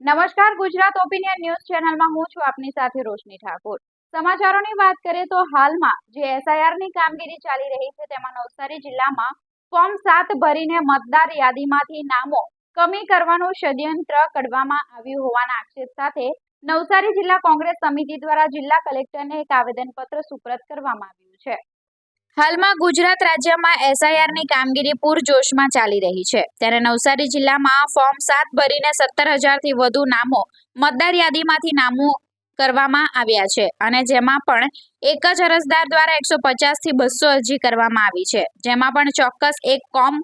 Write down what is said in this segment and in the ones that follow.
નમસ્કાર, Gujarat opinion news ચેનલમાં હું છું આપની સાથે રોશની ઠાકોર. સમાચારોની વાત કરીએ તો હાલમાં જે એસઆઈઆરની કામગીરી ચાલી રહી છે, તેમાં નવસારી જિલ્લામાં ફોર્મ સાત ભરીને મતદાર યાદીમાંથી નામો કમી કરવાનું ષડયંત્ર કરવામાં આવ્યું હોવાના આક્ષેપ સાથે નવસારી જિલ્લા કોંગ્રેસ સમિતિ દ્વારા જિલ્લા કલેક્ટરને એક આવેદનપત્ર સુપ્રત કરવામાં આવ્યું છે. હાલમાં ગુજરાત રાજ્યમાં એસઆઈઆરની કામગીરી પૂરજોશમાં ચાલી રહી છે. ત્યારે નવસારી જિલ્લામાં ફોર્મ સાત ભરીને સત્તર હજારથી વધુ નામો મતદાર યાદીમાંથી નામો કરવામાં આવ્યા છે અને જેમાં પણ એક જ અરજદાર દ્વારા એકસો પચાસથી બસો અરજી કરવામાં આવી છે. જેમાં પણ ચોક્કસ એક કોમ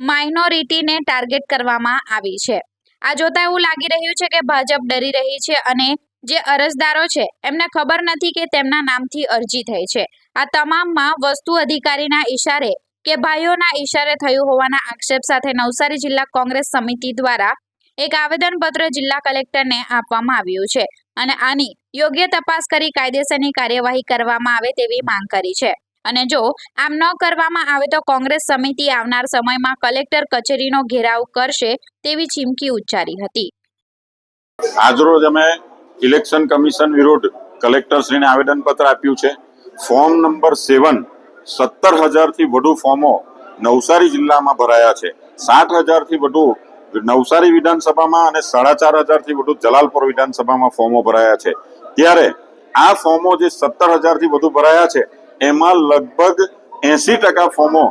માઇનોરિટીને ટાર્ગેટ કરવામાં આવી છે. આ જોતા એવું લાગી રહ્યું છે કે ભાજપ ડરી રહી છે અને જે અરજદારો છે, એમને ખબર નથી કે તેમના નામથી અરજી થઈ છે. આ તમામમાં વસ્તુ અધિકારીના ઇશારે કે ભાઈઓના ઈશારે થયું હોવાના આક્ષેપ સાથે નવસારી જિલ્લા કોંગ્રેસ સમિતિ દ્વારા એક આવેદનપત્ર જિલ્લા કલેક્ટરને આપવામાં આવ્યું છે અને આની યોગ્ય તપાસ કરી કાયદેસરની કાર્યવાહી કરવામાં આવે તેવી માંગ કરી છે. અને જો આમ ન કરવામાં આવે તો કોંગ્રેસ સમિતિ આવનાર સમયમાં કલેક્ટર કચેરીનો ઘેરાવ કરશે તેવી ચીમકી ઉચ્ચારી હતી. આજરોજ અમે ઇલેક્શન કમિશન વિરુદ્ધ કલેક્ટરશ્રીને આવેદનપત્ર આપ્યું છે. ફોર્મ નંબર સેવન સત્તર હજારથી વધુ ફોર્મો નવસારી જિલ્લામાં ભરાયા છે. સાત હજારથી વધુ નવસારી વિધાનસભામાં અને સાડા ચાર હજારથી વધુ જલાલપુર વિધાનસભામાં ફોર્મો ભરાયા છે. ત્યારે આ ફોર્મો જે સત્તર હજારથી વધુ ભરાયા છે, એમાં લગભગ એસી ટકા ફોર્મો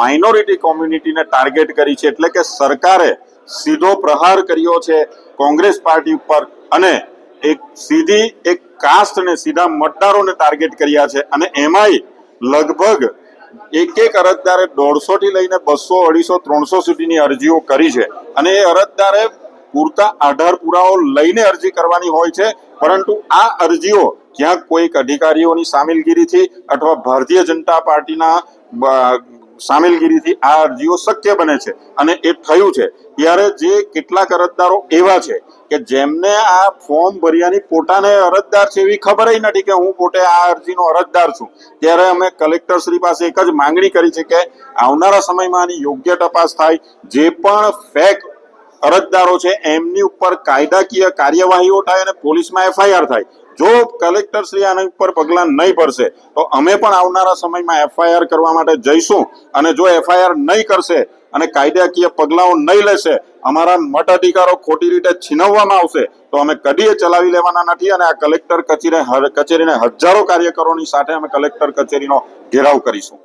માઇનોરિટી કોમ્યુનિટીને ટાર્ગેટ કરી છે. એટલે કે સરકારે સીધો પ્રહાર કર્યો છે કોંગ્રેસ પાર્ટી ઉપર અને એક સીધી, એક કાસ્ટ ને સીધા મતદારોને ટાર્ગેટ કર્યા છે. અને એમાંય લગભગ એક એક અરજદારે દોઢસો થી લઈને બસો, અઢીસો, ત્રણસો સુધીની અરજીઓ કરી છે. અને એ અરજદારે પૂરતા આધાર પુરાવો લઈને અરજી કરવાની હોય છે. પરંતુ આ અરજીઓ ક્યાંક કોઈક અધિકારીઓની સામેલગીરીથી અથવા ભારતીય જનતા પાર્ટીના સામેલગીરીથી આ અરજીઓ શક્ય બને છે અને એ થયું છે. ત્યારે જે કેટલાક અરજદારો એવા છે કે જેમને આ ફોર્મ ભર્યાની પોતાને અરજદાર છે એવી ખબર નથી કે હું પોતે આ અરજીનો અરજદાર છું. ત્યારે અમે કલેક્ટર શ્રી પાસે એક જ માંગણી કરી છે કે આવનારા સમયમાં આની યોગ્ય તપાસ થાય. જે પણ ફેક અરજદારો છે, એમની ઉપર કાયદાકીય કાર્યવાહીઓ થાય અને પોલીસમાં એફઆઈઆર થાય. જો કલેક્ટર શ્રી આના ઉપર પગલાં નહીં ભરશે, તો અમે પણ આવનારા સમયમાં એફઆઈઆર કરવા માટે જઈશું અને જો એફઆઈઆર નહીં કરશે અને કાયદાકીય પગલાઓ નહીં લેશે, અમારા મત અધિકારો ખોટી રીતે છીનવવામાં આવશે, તો અમે કદીએ ચલાવી લેવાના નથી અને આ કલેક્ટર કચેરી, કચેરીને હજારો કાર્યકરોની સાથે અમે કલેક્ટર કચેરીનો ઘેરાવ કરીશું.